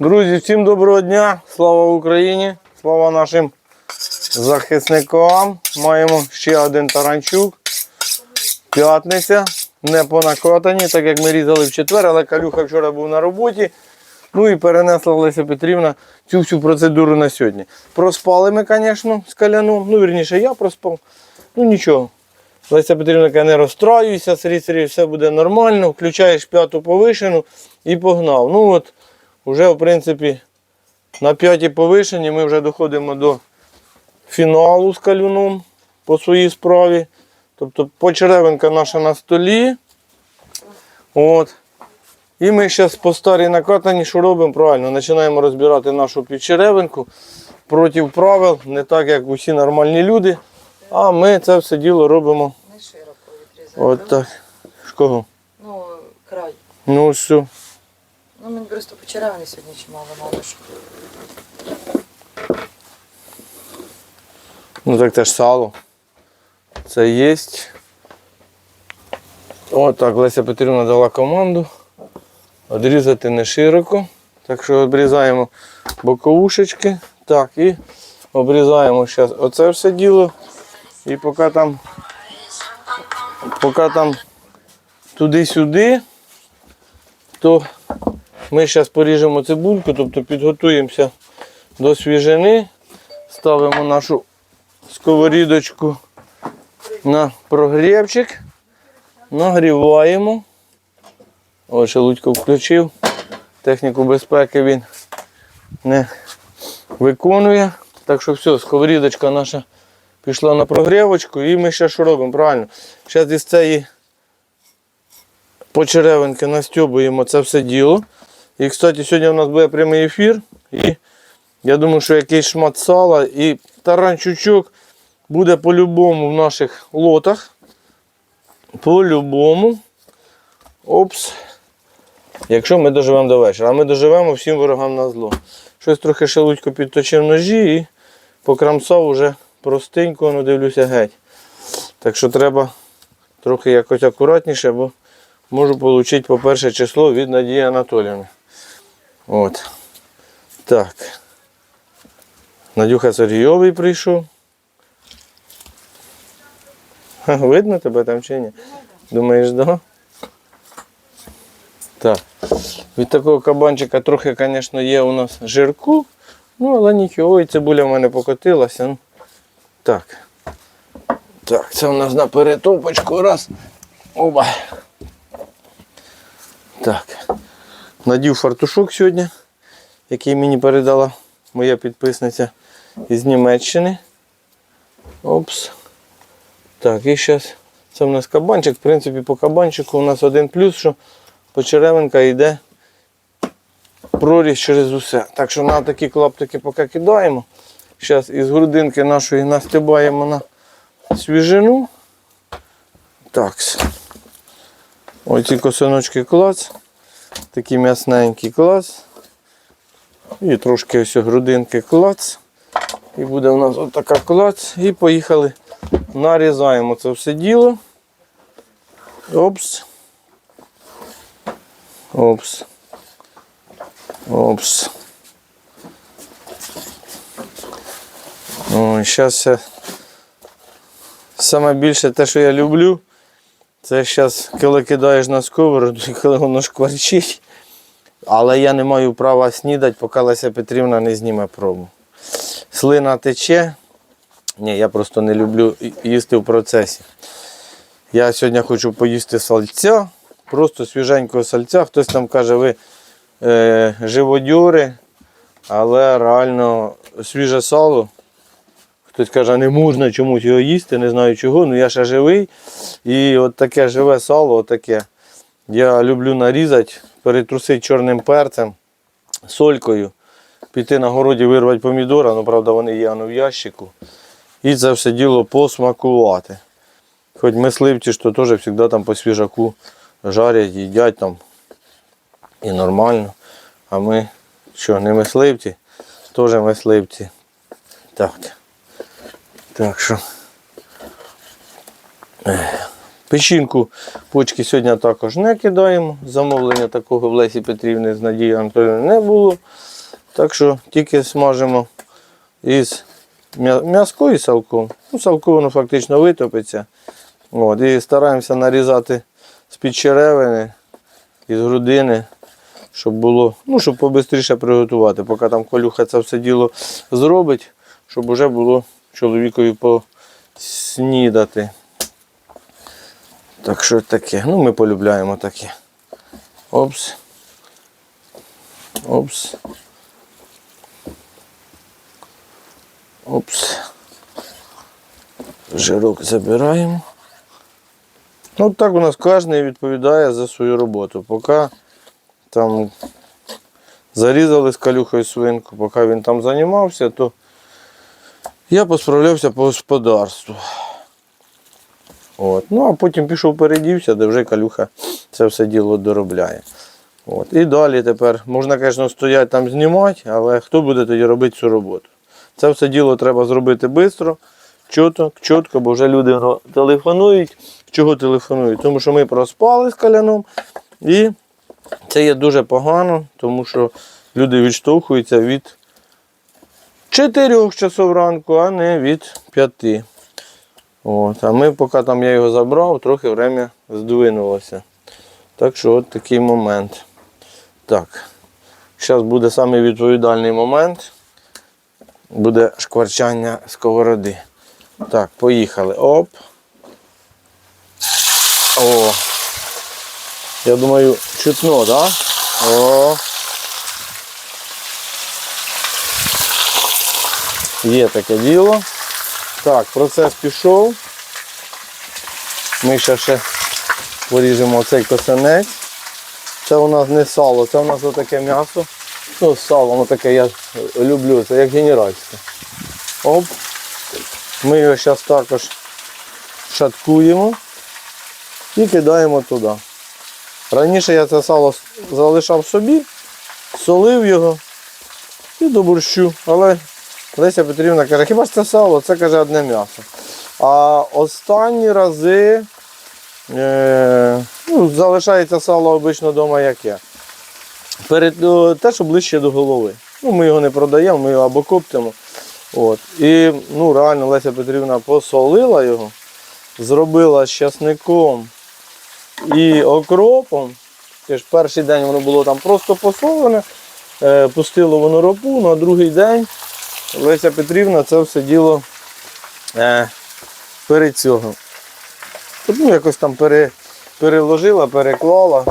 Друзі, всім доброго дня! Слава Україні! Слава нашим захисникам! Маємо ще один таранчук. П'ятниця. Не по накатанні, так як ми різали в четвер, але Калюха вчора був на роботі. Ну і перенесла Леся Петрівна цю всю процедуру на сьогодні. Проспали ми, звісно, з каляном. Ну, вірніше, я проспав. Ну нічого. Леся Петрівна каже, не розстраюйся, Сергій Сергійович, все буде нормально. Включаєш п'яту повишену і погнав. Ну от, вже в принципі на п'ятій повишенні ми вже доходимо до фіналу з калюном по своїй справі. Тобто почеревинка наша на столі. От. І ми зараз по старій накатані, що робимо правильно, починаємо розбирати нашу підчеревинку проти правил, не так як усі нормальні люди. А ми це все діло робимо Не широко відрізати. от так. З Кого? Ну, край. Ну все. Ну, мені просто почеревини сьогодні чимало надо, Ну так це ж сало. Це є. От так Леся Петрівна дала команду. Одрізати не широко. Так що обрізаємо боковушечки. Так, і обрізаємо зараз оце все діло. І поки там, поки там туди-сюди, то ми зараз поріжемо цибульку, тобто підготуємося до свіжини, ставимо нашу сковорідочку на прогрівчик, нагріваємо. Ось Лудько включив. Техніку безпеки він не виконує. Так що все, сковорідочка наша пішла на прогрівочку і ми ще що робимо? Правильно. Зараз із цієї почеревинки настьобуємо це все діло. І, кстати, сьогодні у нас буде прямий ефір. І я думаю, що якийсь шмат сала і таранчучок буде по-любому в наших лотах. По-любому. Опс. Якщо ми доживемо до вечора. А ми доживемо всім ворогам на зло. Щось трохи шелудько підточив ножі і покрамсав уже простенько, ну дивлюся геть. Так що треба трохи якось акуратніше, бо можу отримати по перше число від Надії Анатоліївни. От. Так. Надюха Сергійовий прийшов. Видно тебе там чи ні? Думаєш, да? Так. Від такого кабанчика трохи, звісно, є у нас жирку. Ну, але нічого, ой, цибуля в мене покотилася. Так. Так, це у нас на перетопочку. Раз. Оба. Так. Надів фартушок сьогодні, який мені передала моя підписниця із Німеччини. Опс. Так, і зараз це у нас кабанчик. В принципі, по кабанчику у нас один плюс, що почеревинка йде прорізь через усе. Так що на такі клаптики поки кидаємо. Зараз із грудинки нашої настибаємо на свіжину. Так. Оці косиночки клац. Такий м'ясненький клац. І трошки ось грудинки клац. І буде у нас отака клац. І поїхали. Нарізаємо це все діло. Опс. Опс. Опс. Ой, зараз. Саме більше те, що я люблю, це зараз, коли кидаєш на сковороду, коли воно шкварчить. Але я не маю права снідати, поки Леся Петрівна не зніме пробу. Слина тече. Ні, я просто не люблю їсти в процесі. Я сьогодні хочу поїсти сальця, просто свіженького сальця. Хтось там каже, ви е, живодьори, але реально свіже сало. Хтось каже, не можна чомусь його їсти, не знаю чого, ну я ще живий. І от таке живе сало, от таке. Я люблю нарізати, перетрусити чорним перцем, солькою, піти на городі вирвати помідора, ну правда вони є ну, в ящику. І це все діло посмакувати. Хоч мисливці, що теж завжди там по свіжаку жарять, їдять там і нормально. А ми що, не мисливці, теж мисливці. Так. Так що. Печінку почки сьогодні також не кидаємо. Замовлення такого в Лесі Петрівни з Надією Анатоліївною не було. Так що тільки смажимо із м'я- м'язко і салком. Ну, салко воно фактично витопиться. От, і стараємося нарізати з-під черевини, із грудини, щоб було, ну, щоб побистріше приготувати, поки там колюха це все діло зробить, щоб вже було чоловікові поснідати. Так що таке. Ну, ми полюбляємо таке. Опс. Опс. Опс. Жирок забираємо. Ну, так у нас кожен відповідає за свою роботу. Поки там зарізали з калюхою свинку, поки він там займався, то я посправлявся по господарству. От. Ну, а потім пішов передівся, де вже калюха це все діло доробляє. От. І далі тепер можна, звісно, стояти там знімати, але хто буде тоді робити цю роботу? Це все діло треба зробити швидко, чітко, чітко, бо вже люди ну, телефонують. Чого телефонують? Тому що ми проспали з каляном і це є дуже погано, тому що люди відштовхуються від 4 часов ранку, а не від 5. От, а ми, поки там я його забрав, трохи время здвинулося. Так що от такий момент. Так. Зараз буде самий відповідальний момент. Буде шкварчання сковороди. Так, поїхали. Оп. О. Я думаю, чутно, так? Да? О. Є таке діло. Так, процес пішов. Ми ще ще поріжемо цей косинець. Це у нас не сало, це у нас отаке м'ясо. Ну, сало, воно таке я люблю, це як генеральське. Оп. Ми його зараз також шаткуємо і кидаємо туди. Раніше я це сало залишав собі, солив його і до борщу. Але Леся Петрівна каже, хіба ж це сало? Це каже одне м'ясо. А останні рази е, ну, залишається сало обично вдома як я. Перед, о, те, що ближче до голови. Ну, ми його не продаємо, ми його або коптимо. От. І ну, реально Леся Петрівна посолила його, зробила з часником і окропом. Це ж перший день воно було там просто посолене, е, пустило воно ропу, на другий день Леся Петрівна це все діло е, перед цього. Ну, якось там пере, переложила, переклала.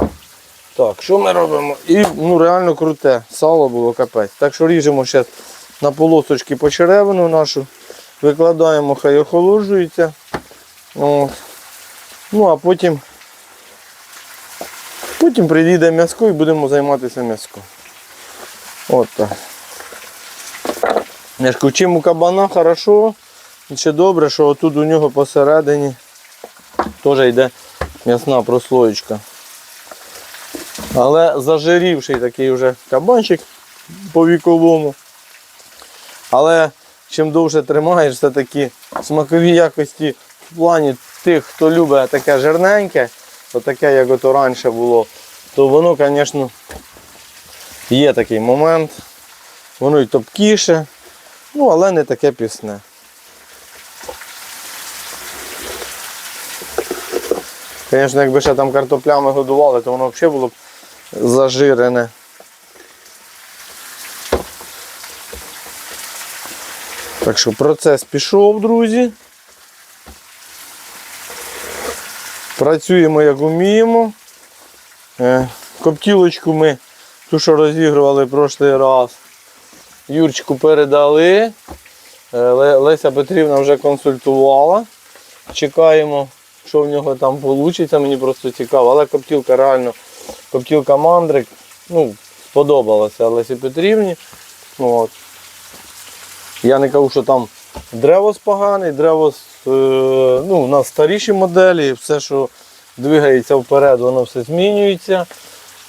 Так, що ми робимо? І ну, реально круте. Сало було капець. Так що ріжемо зараз на полосочки по черевину нашу, викладаємо, хай охолоджується. От. Ну, а потім, потім приїде м'яско і будемо займатися м'яском. От так. Я ж чим у кабана хорошо, і ще добре, що отут у нього посередині теж йде м'ясна прослоєчка. Але зажирівший такий вже кабанчик по віковому. Але чим довше тримаєш, все таки смакові якості в плані тих, хто любить таке жирненьке, отаке, як ото раніше було, то воно, звісно, є такий момент. Воно і топкіше, ну але не таке пісне. Звісно, якби ще там картоплями годували, то воно взагалі було б зажирене. Так що процес пішов, друзі. Працюємо як вміємо. Е, Коптілочку ми ту, що розігрували прошлий раз. Юрчику передали. Е, Леся Петрівна вже консультувала. Чекаємо, що в нього там вийде. Мені просто цікаво. Але коптілка реально, коптілка мандрик, ну, сподобалася Лесі Петрівні. Ну, от. Я не кажу, що там древос поганий, древос, е, ну, у нас старіші моделі, все, що двигається вперед, воно все змінюється.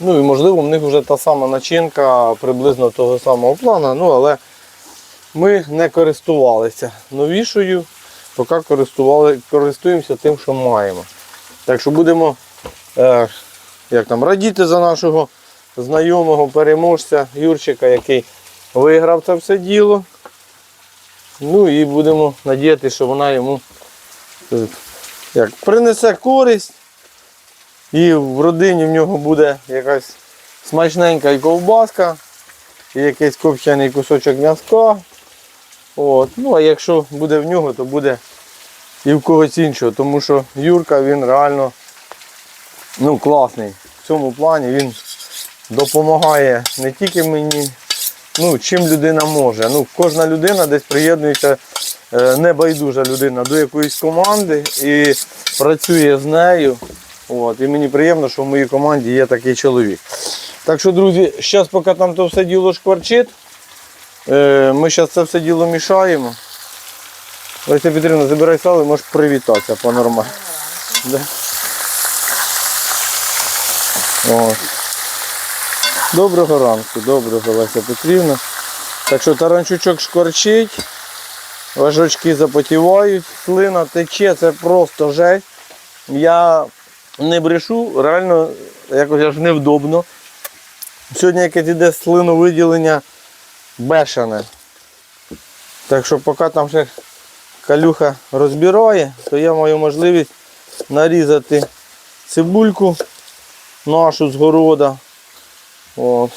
Ну і можливо в них вже та сама начинка приблизно того самого плану, ну але ми не користувалися новішою, поки користували, користуємося тим, що маємо. Так що будемо е, як там, радіти за нашого знайомого переможця Юрчика, який виграв це все діло. Ну і будемо надіятися, що вона йому е, як, принесе користь. І в родині в нього буде якась смачненька і ковбаска, і якийсь копчений кусочок м'язка. От. Ну, а якщо буде в нього, то буде і в когось іншого. Тому що Юрка він реально ну, класний. В цьому плані він допомагає не тільки мені, ну, чим людина може. Ну, кожна людина десь приєднується, е, небайдужа людина до якоїсь команди і працює з нею. От, і мені приємно, що в моїй команді є такий чоловік. Так що, друзі, зараз поки там то все діло шкварчить, е, ми зараз це все діло мішаємо. Леся Петрівна, забирай сало можеш привітатися по-нормально. Да. Доброго ранку, доброго Леся Петрівна. Так що таранчучок шкварчить, важочки запотівають, слина тече, це просто жесть. Я не брешу, реально якось аж невдобно. Сьогодні якесь іде слиновиділення бешене. Так що поки там ще калюха розбирає, то я маю можливість нарізати цибульку нашу з города. От.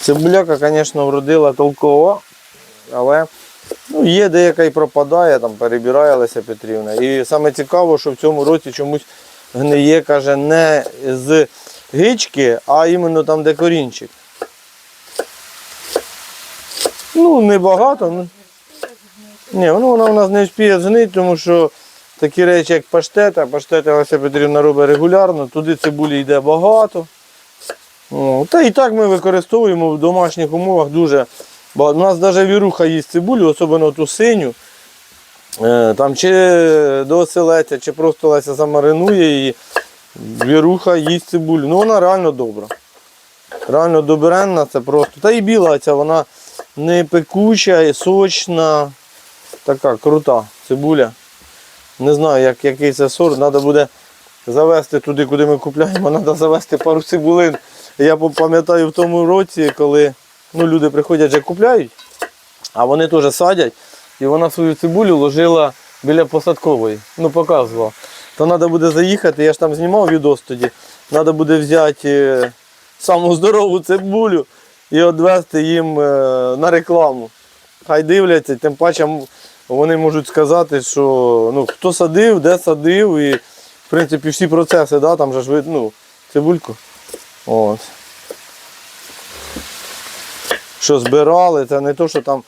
Цибуляка, звісно, вродила толкова, але ну, є деяка і пропадає, там перебирає Леся Петрівна. І саме цікаво, що в цьому році чомусь гниє, каже, не з гички, а іменно там, де корінчик. Ну, небагато. Ну. Ні, ну, вона у нас не вспіє згнити, тому що такі речі, як паштета, паштета Леся Петрівна робить регулярно, туди цибулі йде багато. О, та і так ми використовуємо в домашніх умовах дуже. У нас навіть віруха їсть цибулю, особливо ту синю. Е, Там чи до оселеця, чи просто Леся замаринує її. Віруха їсть цибулю. Ну вона реально добра. Реально добренна, це просто. Та і біла ця, вона не пекуча, і сочна. Така крута цибуля. Не знаю, як, який це сорт. Треба буде завести туди, куди ми купляємо, треба завести пару цибулин. Я пам'ятаю в тому році, коли ну, люди приходять вже купляють, а вони теж садять, і вона свою цибулю ложила біля посадкової. Ну, показувала. То треба буде заїхати, я ж там знімав відос тоді. Треба буде взяти е, саму здорову цибулю і відвести їм е, на рекламу. Хай дивляться, тим паче вони можуть сказати, що ну, хто садив, де садив, і в принципі всі процеси, да, там же ж видно ну, цибульку. От. Що збирали, це не то, що там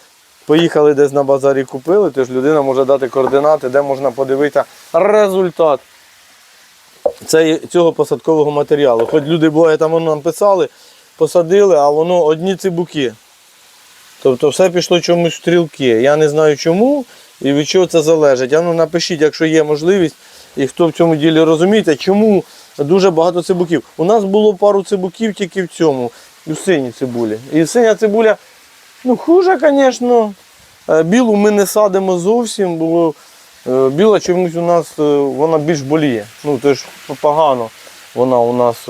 поїхали десь на базарі купили, то ж людина може дати координати, де можна подивитися результат цього посадкового матеріалу. Хоч люди буває, там воно нам писали, посадили, а воно одні цибуки. Тобто все пішло чомусь в стрілки. Я не знаю чому і від чого це залежить. А напишіть, якщо є можливість, і хто в цьому ділі розумієте, чому дуже багато цибуків. У нас було пару цибуків тільки в цьому, у синій цибулі. І синя цибуля, ну хуже, звісно. Е, Білу ми не садимо зовсім, бо е, біла чомусь у нас е, вона більш боліє. Ну, то ж погано вона у нас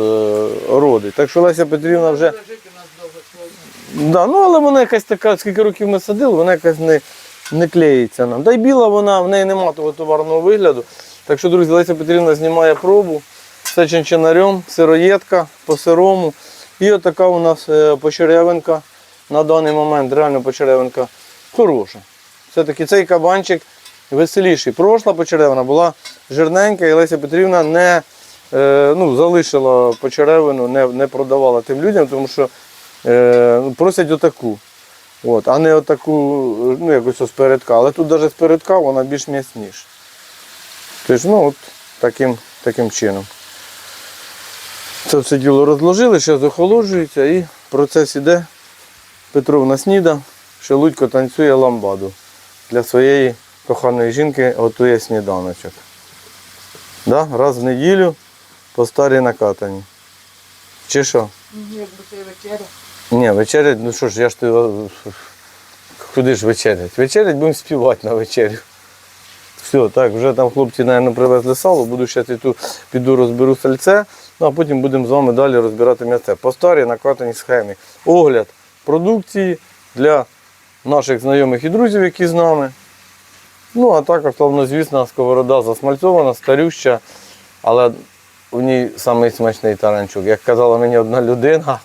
родить. Так що Леся Петрівна вже. Да, ну але вона якась така, скільки років ми садили, вона якась не, не клеїться нам. Та й біла вона, в неї немає того товарного вигляду. Так що, друзі, Леся Петрівна знімає пробу, все чинчинарем, сироєдка по сирому. І отака у нас почеревинка на даний момент, реально почеревинка хороша. Все-таки цей кабанчик веселіший. Прошла почеревина була жирненька, і Леся Петрівна не е, ну, залишила почеревину, не, не продавала тим людям, тому що е, ну, просять отаку. От, а не отаку, ну якось ось передка. Але тут навіть спередка вона більш м'ясніша. Тож, ну от таким, таким чином. Це все діло розложили, зараз охолоджується і процес іде. Петровна сніда, Шелудько танцює ламбаду. Для своєї коханої жінки готує сніданочок. Да? Раз в неділю по старій накатані. Чи що? Ні, вечеря. Ні, вечерять, ну що ж, я ж ти. Куди ж вечерять? Вечерять будемо співати на вечерю. Все, так, вже там хлопці, мабуть, привезли сало, буду ще ту піду розберу сальце, ну а потім будемо з вами далі розбирати м'ясце. По старій накатаній схемі. Огляд продукції для наших знайомих і друзів, які з нами. Ну, а також, славнозвісна сковорода засмальцована, старюща, але в ній самий смачний таранчук. Як казала мені одна людина,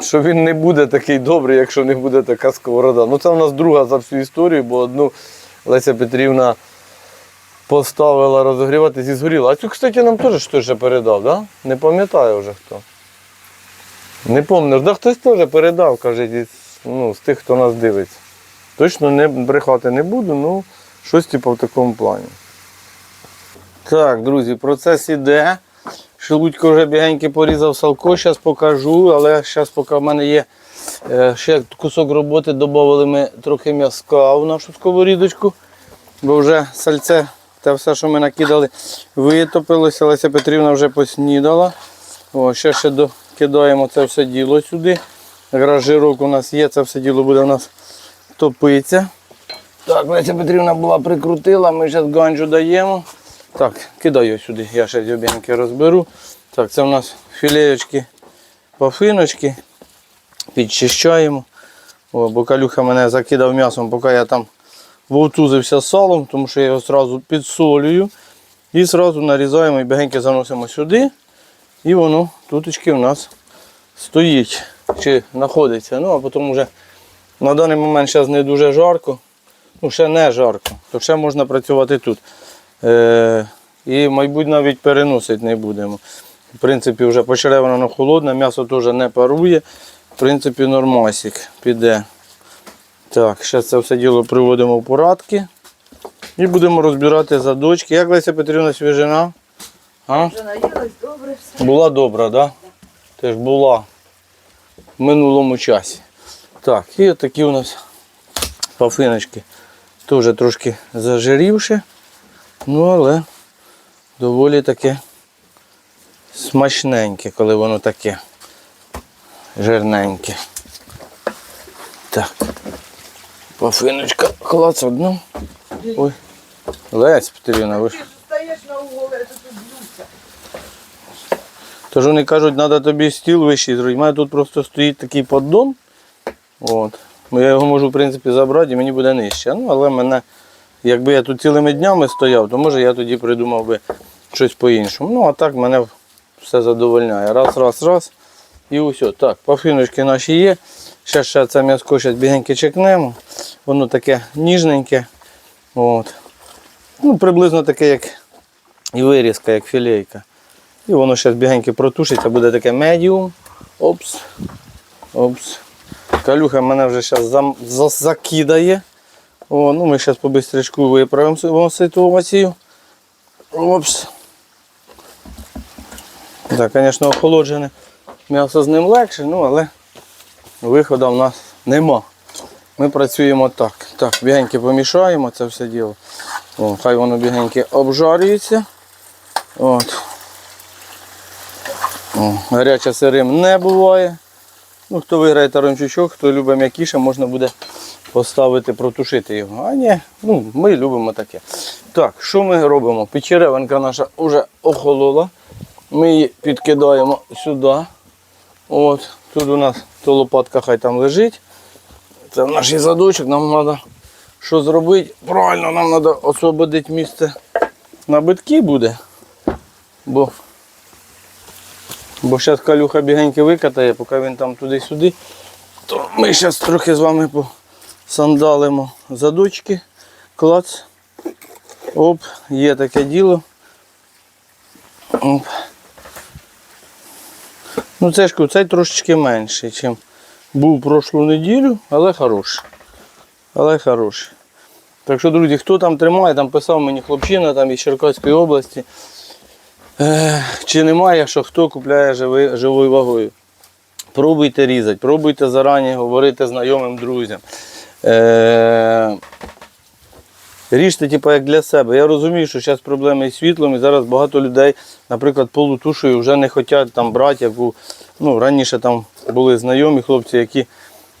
що він не буде такий добрий, якщо не буде така сковорода. Ну це в нас друга за всю історію, бо одну Леся Петрівна поставила розогрівати зі згоріла. А цю, кстати, нам теж хтось передав, да? Не пам'ятаю вже хто. Не пам'ятаю, да хтось теж передав, каже, ну, з тих, хто нас дивиться. Точно не брехати не буду, ну щось типу в такому плані. Так, друзі, процес іде. Шелудько вже бігеньки порізав салко, зараз покажу, але зараз поки в мене є е, ще кусок роботи, додали ми трохи м'язка в нашу сковорідочку, бо вже сальце, те все, що ми накидали, витопилося. Леся Петрівна вже поснідала. О, ще ще докидаємо це все діло сюди. Якраз жирок у нас є, це все діло буде у нас топитися. Так, Леся Петрівна була прикрутила, ми зараз ганджу даємо. Так, кидаю сюди, я ще дюбінки розберу. Так, це у нас філеєчки, пафиночки. Підчищаємо. О, бо калюха мене закидав м'ясом, поки я там вовтузився з салом, тому що я його одразу підсолюю. І одразу нарізаємо і бігеньки заносимо сюди. І воно туточки у нас стоїть чи знаходиться. Ну, а потім вже на даний момент зараз не дуже жарко. Ну, ще не жарко, то ще можна працювати тут. Е, і, мабуть, навіть переносити не будемо. В принципі, вже почеревина воно холодне, м'ясо теж не парує. В принципі, нормасик піде. Так, зараз це все діло приводимо в порадки. І будемо розбирати задочки. Як Леся Петрівна свіжина? А? Наїлась, добре все. Була добра, так? Да? Теж була в минулому часі. Так, і такі у нас пафиночки. Теж трошки зажирівши. Ну, але доволі таке смачненьке, коли воно таке жирненьке. Так. Пафиночка, клац одну. Ой. Лесь Петрівна, ви ж. Ти ж стаєш на угол, я тут б'юся. Тож вони кажуть, треба тобі стіл вищий зробити. У мене тут просто стоїть такий поддон. От. Ну, Я його можу в принципі забрати і мені буде нижче. Ну, але мене, якби я тут цілими днями стояв, то може я тоді придумав би щось по-іншому. Ну, а так мене все задовольняє. Раз, раз, раз. І усе. Так, пафіночки наші є. Ще ще це м'язко зараз бігеньке чекнемо. Воно таке ніжненьке. От. Ну, приблизно таке, як і вирізка, як філейка. І воно зараз бігенько протушиться, буде таке медіум. Опс. Опс. Калюха мене вже зараз закидає. О, ну Ми зараз по бистрячку виправимо ситуацію. Опс. Так, звісно, охолоджене. М'ясо з ним легше, ну але виходу в нас нема. Ми працюємо так. Так, бігенько помішаємо це все діло. О, хай воно бігенько обжарюється. От. О, гаряче сирим не буває. Ну, хто виграє таранчучок, хто любить м'якіше, можна буде поставити, протушити його. А ні, ну, ми любимо таке. Так, що ми робимо? Печеревинка наша вже охолола. Ми її підкидаємо сюди. От, тут у нас то лопатка хай там лежить. Це наш задочок, нам треба що зробити? Правильно, нам треба освободити місце на битки буде. Бо Бо зараз калюха бігенько викатає, поки він там туди-сюди. То ми зараз трохи з вами посандалимо задочки. Клац. Оп, є таке діло. Оп. Ну це ж цей трошечки менший, ніж був прошлу неділю, але хороший. Але хороший. Так що, друзі, хто там тримає, там писав мені хлопчина там із Черкаської області. Е, чи немає, що хто купляє живою вагою. Пробуйте різати, пробуйте зарані говорити знайомим друзям. Е, ріжте, типу, як для себе. Я розумію, що зараз проблеми із світлом, і зараз багато людей, наприклад, полутушою вже не хочуть там брати, яку ну, раніше там були знайомі хлопці, які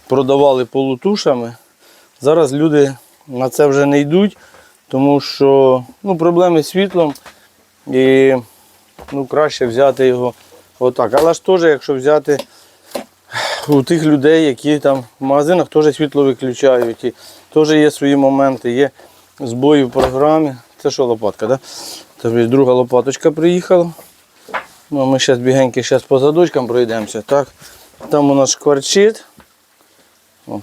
продавали полутушами. Зараз люди на це вже не йдуть, тому що ну, проблеми з світлом і ну, краще взяти його отак. Але ж теж, якщо взяти у тих людей, які там в магазинах теж світло виключають, і теж є свої моменти, є збої в програмі. Це що лопатка? Да? Тобто друга лопаточка приїхала. Ну, ми зараз бігеньки зараз по задочкам пройдемося. Так? Там у нас шкварчить. О.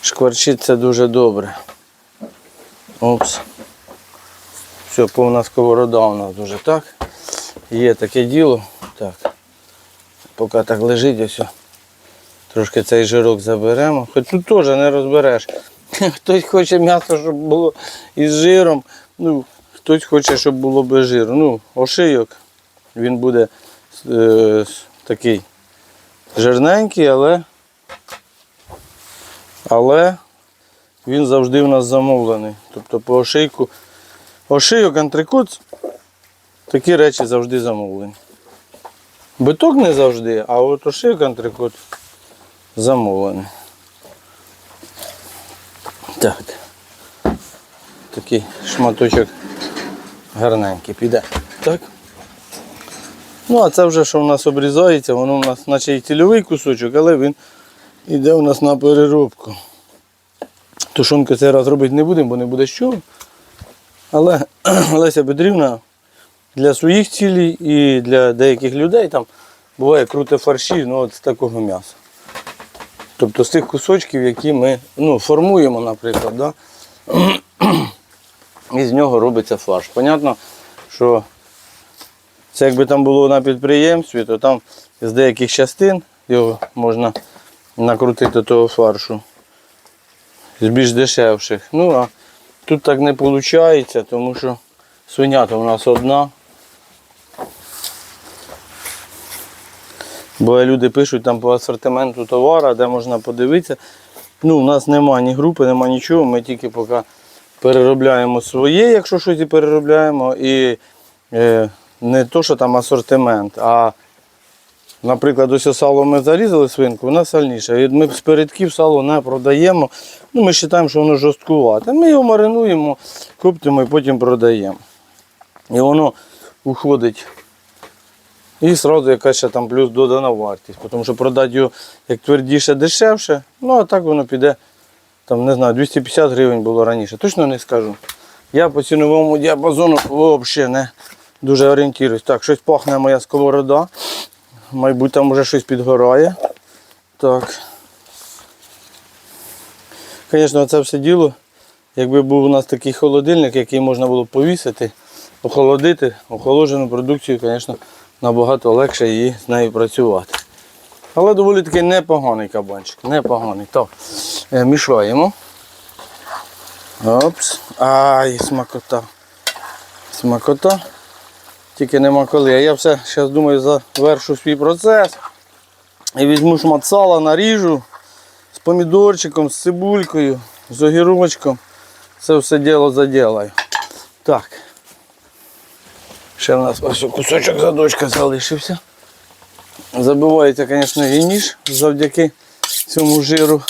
Шкварчить це дуже добре. Опс. Все, повна сковорода у нас дуже так. Є таке діло. Так. Поки так лежить, ось. Трошки цей жирок заберемо. Хоч тут теж не розбереш. Хтось хоче м'ясо, щоб було із жиром. Ну, хтось хоче, щоб було без жиру. Ну, ошийок. Він буде е, такий жирненький, але, але він завжди в нас замовлений. Тобто по ошийку. Ошийок, антрикот, такі речі завжди замовлені. Биток не завжди, а от ошийок, антрикот замовлений. Так. Такий шматочок гарненький піде. Так. Ну, а це вже що в нас обрізається, воно в нас наче і цільовий кусочок, але він йде у нас на переробку. Тушонку цей раз робити не будемо, бо не буде чого. Але Леся Петрівна для своїх цілей і для деяких людей там буває круте фарші ну, от з такого м'яса. Тобто з тих кусочків, які ми ну, формуємо, наприклад, да? і з нього робиться фарш. Понятно, що це якби там було на підприємстві, то там з деяких частин його можна накрутити того фаршу. З більш дешевших. Ну а тут так не виходить, тому що свинята у нас одна. Бо люди пишуть там по асортименту товару, де можна подивитися. Ну, у нас нема ні групи, нема нічого. Ми тільки поки переробляємо своє, якщо щось і переробляємо. І е, не то, що там асортимент, а, наприклад, ось сало ми зарізали свинку, вона сальніша. І ми з передків сало не продаємо. Ну, ми вважаємо, що воно жорсткувате. Ми його маринуємо, коптимо і потім продаємо. І воно уходить. І одразу якась ще там плюс додана вартість. Тому що продати його як твердіше, дешевше, ну а так воно піде, там, не знаю, 250 гривень було раніше. Точно не скажу. Я по ціновому діапазону взагалі не дуже орієнтуюсь. Так, щось пахне моя сковорода. Мабуть, там вже щось підгорає. Так. Звісно, це все діло. Якби був у нас такий холодильник, який можна було повісити, охолодити, охолоджену продукцію, звісно, набагато легше її з нею працювати. Але доволі таки непоганий кабанчик, непоганий. Так, е, мішаємо. Опс. Ай, смакота. Смакота. Тільки нема коли. А я все зараз думаю завершу свій процес. І візьму шмат сала, наріжу з помідорчиком, з цибулькою, з огірочком. Це все діло заділаю. Так. Ще в нас ось кусочок задочка залишився. Забивається, звісно, і ніж завдяки цьому жиру.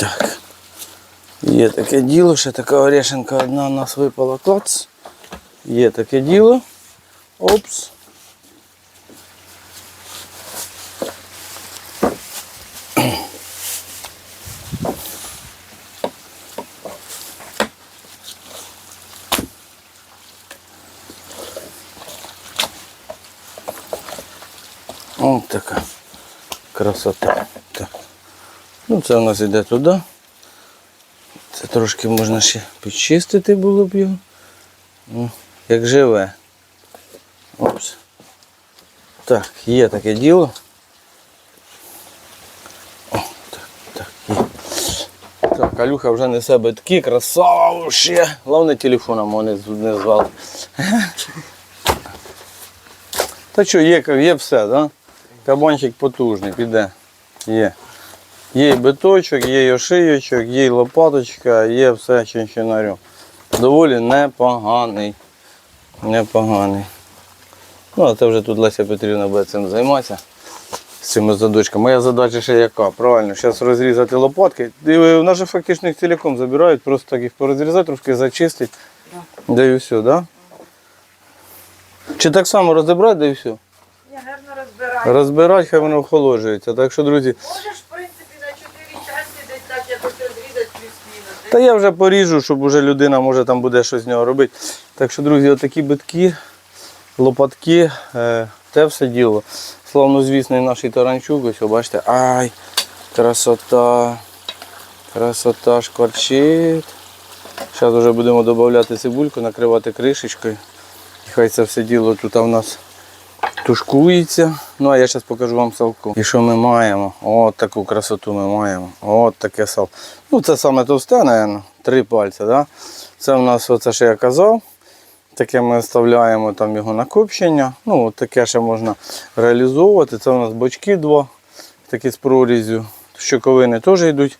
Так. Є таке діло, ще така орешенка одна у нас випала клац. Є таке діло. Опс. Ось така красота. Ну, це у нас йде туди. Це трошки можна ще підчистити було б його. Ну, як живе. Опс. Так, є таке діло. О, так, так, є. Так, Алюха вже несе битки, красава ще. Головне телефоном не, не звали. Та що, є, є все, да? Кабанчик потужний, піде. Є. Є биточок, є і ошийочок, є лопаточка, є все чинчинарю. Доволі непоганий. Непоганий. Ну, а це вже тут Леся Петрівна буде цим займатися. З цими задочками. Моя задача ще яка? Правильно, зараз розрізати лопатки. І в нас же фактично їх ціляком забирають, просто так їх порозрізати, трошки зачистить. Да і все, да? Чи так само розібрати, да і все? Я гарно розбираю. Розбирати, хай воно охолоджується. Так що, друзі, Можеш, в принципі, на чотири частини десь так якось розрізати плюс-мінус. Та я вже поріжу, щоб уже людина може там буде щось з нього робити. Так що, друзі, отакі битки, лопатки, е, те все діло. Славнозвісний наш таранчук, ось, бачите, ай, красота, красота шкварчить. Зараз вже будемо додавати цибульку, накривати кришечкою. Хай це все діло тут у нас тушкується. Ну а я зараз покажу вам салку. І що ми маємо? От таку красоту ми маємо. От таке сало. Ну це саме товсте, мабуть, три пальці. Да? Це в нас оце, що я казав. Таке ми вставляємо там його на копчення. Ну, от таке ще можна реалізовувати. Це у нас бочки два, такі з прорізю. Щоковини теж йдуть.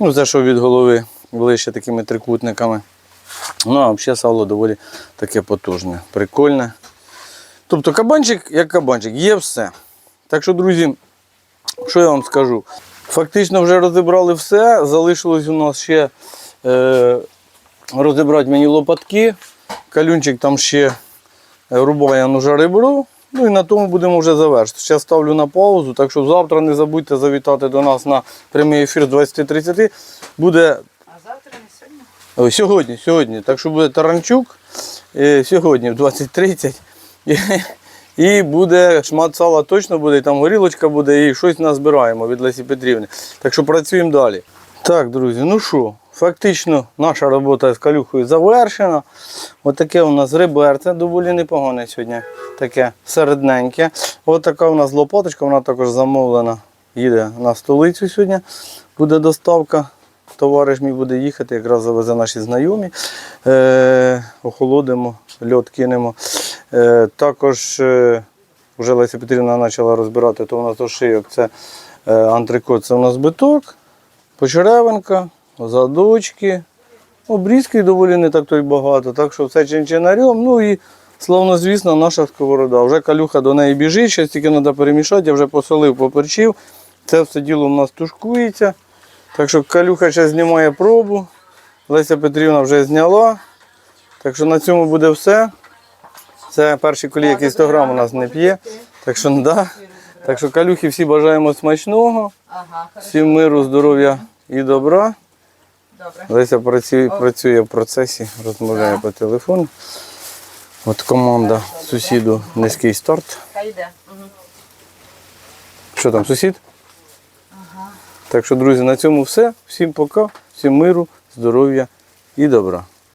Ну, це що від голови ближче такими трикутниками. Ну, а взагалі сало доволі таке потужне, прикольне. Тобто кабанчик як кабанчик, є все. Так що, друзі, що я вам скажу? Фактично вже розібрали все. Залишилось у нас ще е, розібрати мені лопатки. Калюнчик там ще рубає ножа ребро. Ну і на тому будемо вже завершити. Зараз ставлю на паузу, так що завтра не забудьте завітати до нас на прямий ефір з 20.30. Буде А завтра не сьогодні? Сьогодні, сьогодні. Так що буде таранчук е, сьогодні в 20.30. І, буде шмат сала точно буде, і там горілочка буде, і щось назбираємо від Лесі Петрівни. Так що працюємо далі. Так, друзі, ну що, фактично наша робота з калюхою завершена. Отаке у нас реберце доволі непогане сьогодні. Таке середненьке. Ось така у нас лопаточка, вона також замовлена. Їде на столицю сьогодні. Буде доставка. Товариш мій буде їхати, якраз завезе наші знайомі. Е, охолодимо, льот кинемо. Е, також е, вже Леся Петрівна почала розбирати, то у нас ошийок це е, антрикот, це у нас биток, почеревинка, задочки. Обрізки доволі не так то й багато, так що все чинчинарем. Ну і славно, звісно, наша сковорода. Вже калюха до неї біжить, ще тільки треба перемішати, я вже посолив, поперчив. Це все діло у нас тушкується. Так що калюха ще знімає пробу. Леся Петрівна вже зняла. Так що на цьому буде все. Це перший колій, який 100 грам у нас не п'є. Так що, да. так що калюхи всі бажаємо смачного, всім миру, здоров'я і добра. Леся працює, працює в процесі, розмовляє по телефону. От команда сусіду низький старт. Що там, сусід? Так що, друзі, на цьому все. Всім пока, всім миру, здоров'я і добра.